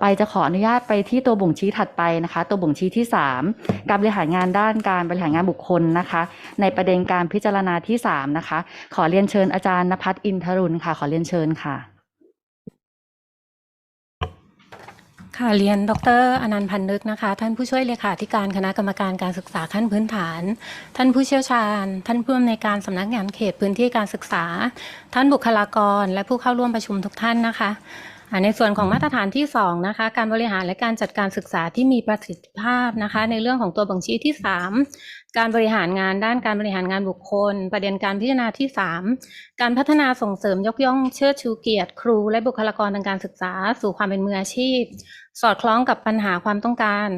ไปจะขออนุญาตไปที่ตัวบ่งชี้ถัดไปนะคะ ตัวบ่งชี้ที่ 3 การบริหารงานด้านการบริหารงานบุคคลนะคะ ในประเด็นการพิจารณาที่ 3 นะคะ ขอเรียนเชิญอาจารย์นภัสอินทรุณค่ะ ขอเรียนเชิญค่ะ ค่ะเรียนดรอนันต์พันนึกนะคะ ท่านผู้ช่วยเลขาธิการคณะกรรมการการศึกษาขั้นพื้นฐาน ท่านผู้เชี่ยวชาญ ท่านผู้อำนวยการสำนักงานเขตพื้นที่การศึกษา ท่านบุคลากร และผู้เข้าร่วมประชุมทุกท่านนะคะ ในส่วนของมาตรฐานที่2นะคะการบริหารและการจัดการศึกษาที่มีประสิทธิภาพนะคะในเรื่องของตัวบ่งชี้ที่ 3 การบริหารงานด้านการบริหารงานบุคคล ประเด็นการพิจารณาที่ 3 การพัฒนาส่งเสริมยกย่องเชิดชูเกียรติ ครู และบุคลากรทางการศึกษา สู่ความเป็นมืออาชีพ สอดคล้องกับปัญหาความต้องการ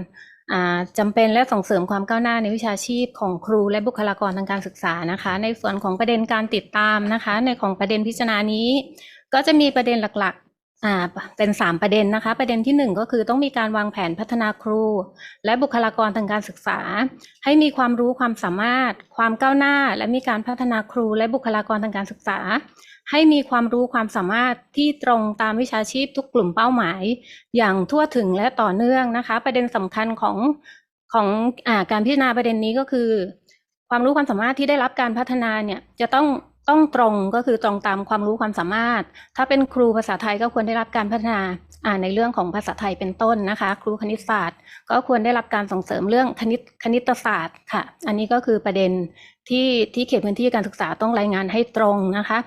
อ่าจำเป็นและส่งเสริมความก้าวหน้าในวิชาชีพของครูและบุคลากรทางการศึกษานะคะ ในส่วนของประเด็นการติดตามนะคะ ในของประเด็นพิจารณานี้ ก็จะมีประเด็นหลัก อ่าเป็น 3 ประเด็นนะคะ ประเด็นที่ 1 ก็คือต้องมีการวางแผนพัฒนาครู และบุคลากรทางการศึกษา ให้มีความรู้ความสามารถ ความก้าวหน้า และมีการพัฒนาครู และบุคลากรทางการศึกษา ให้มีความรู้ความสามารถที่ตรงตามวิชาชีพทุกกลุ่มเป้าหมาย อย่างทั่วถึงและต่อเนื่องนะคะ ประเด็นสำคัญของของอาการพิจารณาประเด็นนี้ก็คือ ความรู้ความสามารถที่ได้รับการพัฒนาเนี่ยจะต้อง ต้องตรงก็คือตรงตามความรู้ความสามารถ ถ้าเป็นครูภาษาไทยก็ควรได้รับการพัฒนาอ่าในเรื่องของภาษาไทยเป็นต้นนะคะ ครูคณิตศาสตร์ ก็ควรได้รับการส่งเสริมเรื่องคณิตคณิตศาสตร์ค่ะ อันนี้ก็คือประเด็นที่ที่เขตพื้นที่การศึกษาต้องรายงานให้ตรงนะคะ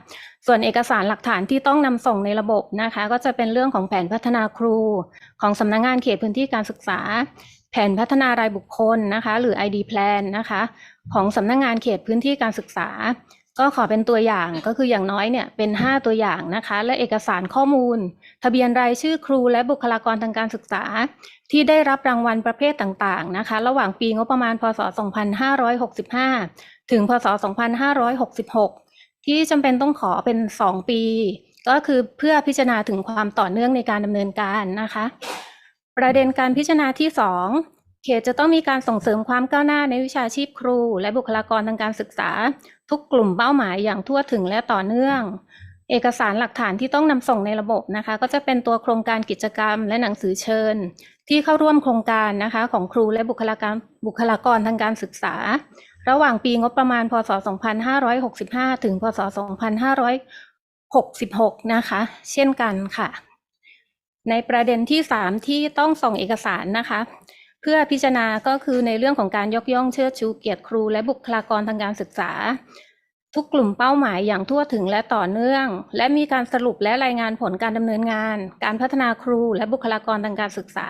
ส่วนเอกสารหลักฐานที่ต้องนำส่งในระบบนะคะ ก็จะเป็นเรื่องของแผนพัฒนาครู ของสำนักงานเขตพื้นที่การศึกษา แผนพัฒนารายบุคคลนะคะ หรือ ID Plan นะคะ ของสำนักงานเขตพื้นที่การศึกษา ก็ขอเป็นตัวอย่างก็คืออย่างน้อยเนี่ยเป็น 5 ตัวอย่างนะคะ และเอกสารข้อมูล ทะเบียนรายชื่อครูและบุคลากรทางการศึกษา ที่ได้รับรางวัลประเภทต่างๆนะคะ ระหว่างปีงบประมาณพศ 2565 ถึงพศ 2566 ที่จำเป็นต้องขอเป็น 2 ปี ก็คือเพื่อพิจารณาถึงความต่อเนื่องในการดำเนินการนะคะ ประเด็นการพิจารณาที่ 2 เขตจะต้องมีการส่งเสริมความก้าวหน้าในวิชาชีพครู และบุคลากรทางการศึกษา ทุกกลุ่มเป้าหมายอย่างทั่วถึงและต่อเนื่อง เอกสารหลักฐานที่ต้องนำส่งในระบบนะคะ ก็จะเป็นตัวโครงการกิจกรรม และหนังสือเชิญ ที่เข้าร่วมโครงการนะคะ ของครูและบุคลากรบุคลากรทางการศึกษา ระหว่างปีงบประมาณ พศ 2565 ถึง พศ 2566 นะคะ เช่นกันค่ะ ในประเด็นที่ 3 ที่ต้องส่งเอกสารนะคะ พื่อพิจารณาก็คือในเรื่องของการยกย่องเชิดชูเกียรติครู และบุคลากรทางการศึกษา ทุกกลุ่มเป้าหมายอย่างทั่วถึงและต่อเนื่อง และมีการสรุปและรายงานผลการดำเนินงาน การพัฒนาครูและบุคลากรทางการศึกษา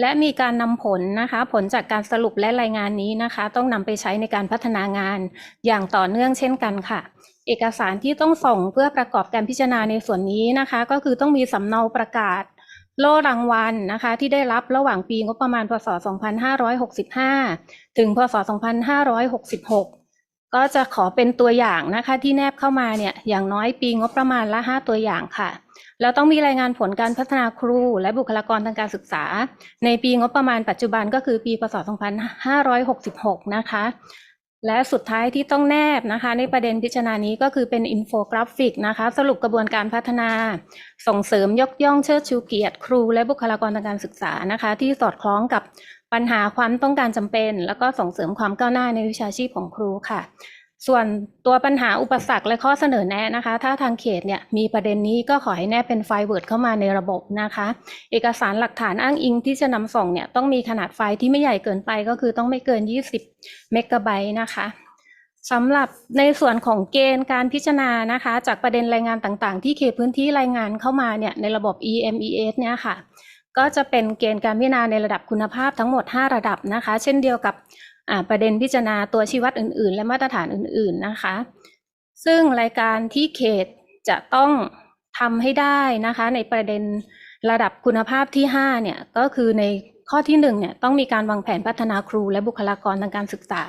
และมีการนำผลนะคะ ผลจากการสรุปและรายงานนี้นะคะ ต้องนำไปใช้ในการพัฒนางานอย่างต่อเนื่องเช่นกันค่ะ เอกสารที่ต้องส่งเพื่อประกอบการพิจารณาในส่วนนี้นะคะ ก็คือต้องมีสำเนาประกาศ โล่รางวัลนะคะ ที่ได้รับระหว่างปีงบประมาณพศ 2565 ถึงพศ 2566 ก็จะขอเป็นตัวอย่างนะคะ ที่แนบเข้ามาเนี่ยอย่างน้อยปีงบประมาณละ 5 ตัวอย่างค่ะ แล้วต้องมีรายงานผลการพัฒนาครูและบุคลากรทางการศึกษา ในปีงบประมาณปัจจุบันก็คือปีพศ 2566 นะคะ และสุดท้ายที่ต้องแนบนะคะ ในประเด็นพิจารณานี้ก็คือเป็นอินโฟกราฟิกนะคะ สรุปกระบวนการพัฒนา ส่งเสริมยกย่องเชิดชูเกียรติครู และบุคลากรทางการศึกษานะคะ ที่สอดคล้องกับปัญหาความต้องการจำเป็น แล้วก็ส่งเสริมความก้าวหน้าในวิชาชีพของครูค่ะ ส่วนตัวปัญหาอุปสรรคและข้อเสนอแนะนะคะ ถ้าทางเขตเนี่ยมีประเด็นนี้ก็ขอให้แนบเป็นไฟล์ Word เข้ามาในระบบนะคะ เอกสารหลักฐานอ้างอิงที่จะนำส่งเนี่ยต้องมีขนาดไฟล์ที่ไม่ใหญ่เกินไปก็คือต้องไม่เกิน 20 เมกะไบต์นะคะสำหรับในส่วนของเกณฑ์การพิจารณานะคะ จากประเด็นรายงานต่างๆ ที่เขตพื้นที่รายงานเข้ามาเนี่ยในระบบ EMES เนี่ยค่ะ ก็จะเป็นเกณฑ์การพิจารณาในระดับคุณภาพทั้งหมด 5 ระดับนะคะ เช่นเดียวกับ ประเด็นพิจารณาตัวชี้วัดอื่น ๆ และมาตรฐานอื่น ๆนะคะ ซึ่งรายการที่เขตจะต้องทำให้ได้นะคะ ในประเด็นระดับคุณภาพที่ 5 เนี่ยก็คือในข้อที่1เนี่ยต้องมีการวางแผนพัฒนาครูและบุคลากรทางการศึกษา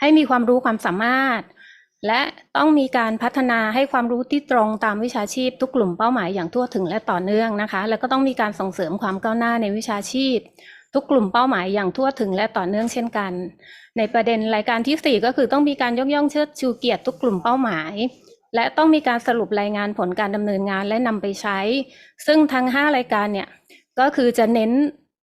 ให้มีความรู้ความสามารถ และต้องมีการพัฒนาให้ความรู้ที่ตรงตามวิชาชีพ ทุกกลุ่มเป้าหมายอย่างทั่วถึงและต่อเนื่องนะคะ แล้วก็ต้องมีการส่งเสริมความก้าวหน้าในวิชาชีพ ทุกกลุ่มเป้าหมายอย่างทั่วถึงและต่อเนื่องเช่นกัน ในประเด็นรายการที่ 4 ก็คือต้องมีการยกย่องเชิดชูเกียรติทุกกลุ่มเป้าหมาย และต้องมีการสรุปรายงานผลการดำเนินงานและนำไปใช้ ซึ่งทั้ง 5 รายการเนี่ยก็คือจะเน้น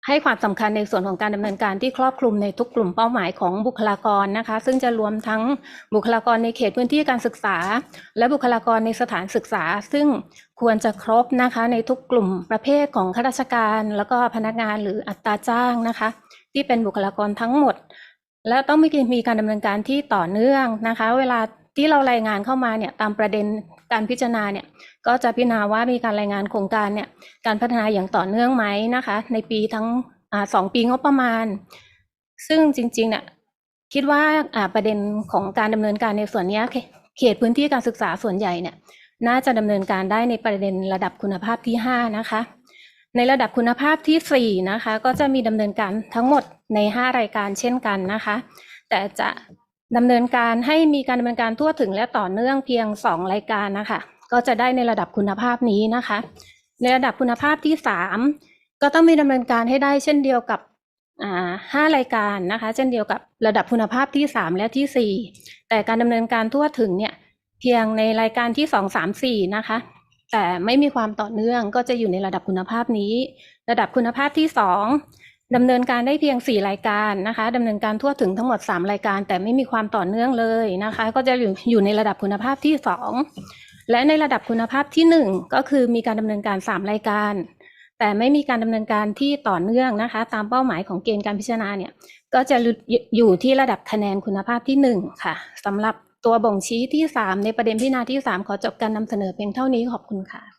ให้ความสำคัญในส่วนของการดำเนินการที่ครอบคลุมในทุกกลุ่มเป้าหมายของบุคลากรนะคะ ซึ่งจะรวมทั้งบุคลากรในเขตพื้นที่การศึกษา และบุคลากรในสถานศึกษา ซึ่งควรจะครบนะคะ ในทุกกลุ่มประเภทของข้าราชการ แล้วก็พนักงานหรืออัตราจ้างนะคะ ที่เป็นบุคลากรทั้งหมด และต้องมีมีการดำเนินการที่ต่อเนื่องนะคะ เวลาที่เรารายงานเข้ามาเนี่ยตามประเด็น การพิจารณาเนี่ยก็จะพิจารณาว่ามีการรายงานโครงการเนี่ยการพัฒนาอย่างต่อเนื่องไหมนะคะ ในปีทั้งอสองปีงบประมาณ ซึ่งจริงๆเนี่ยคิดว่าประเด็นของการดำเนินการในส่วนนี้เขตพื้นที่การศึกษาส่วนใหญ่เนี่ยน่าจะดำเนินการได้ในประเด็นระดับคุณภาพที่ห้านะคะ ในระดับคุณภาพที่ 4 นะคะ ก็จะมีดำเนินการทั้งหมดใน 5 รายการเช่นกันนะคะ แต่จะ ดำเนินการให้มีการดำเนินการทั่วถึงและต่อเนื่องเพียง 2 รายการนะคะ ก็จะได้ในระดับคุณภาพนี้นะคะ ในระดับคุณภาพที่ 3 ก็ต้องมีดำเนินการให้ได้เช่นเดียวกับห้ารายการนะคะ เช่นเดียวกับระดับคุณภาพที่ 3 และที่ 4 แต่การดำเนินการทั่วถึงเนี่ยเพียงในรายการที่ 2 3 4 นะคะ แต่ไม่มีความต่อเนื่องก็จะอยู่ในระดับคุณภาพนี้ ระดับคุณภาพที่สอง ดำเนินการได้เพียง 4 รายการนะคะดำเนินการทั่วถึงทั้งหมด 3 รายการ แต่ไม่มีความต่อเนื่องเลยนะคะ ก็จะอยู่อยู่ในระดับคุณภาพที่ 2 และในระดับคุณภาพที่ 1 ก็คือมีการดำเนินการ 3 รายการ แต่ไม่มีการดำเนินการที่ต่อเนื่องนะคะ ตามเป้าหมายของเกณฑ์การพิจารณาเนี่ยก็จะอยู่ที่ระดับคะแนนคุณภาพที่ 1 ค่ะสำหรับตัวบ่งชี้ที่ 3 ในประเด็นพิจารณาที่ 3 ขอจบการนำเสนอเพียงเท่านี้ขอบคุณค่ะ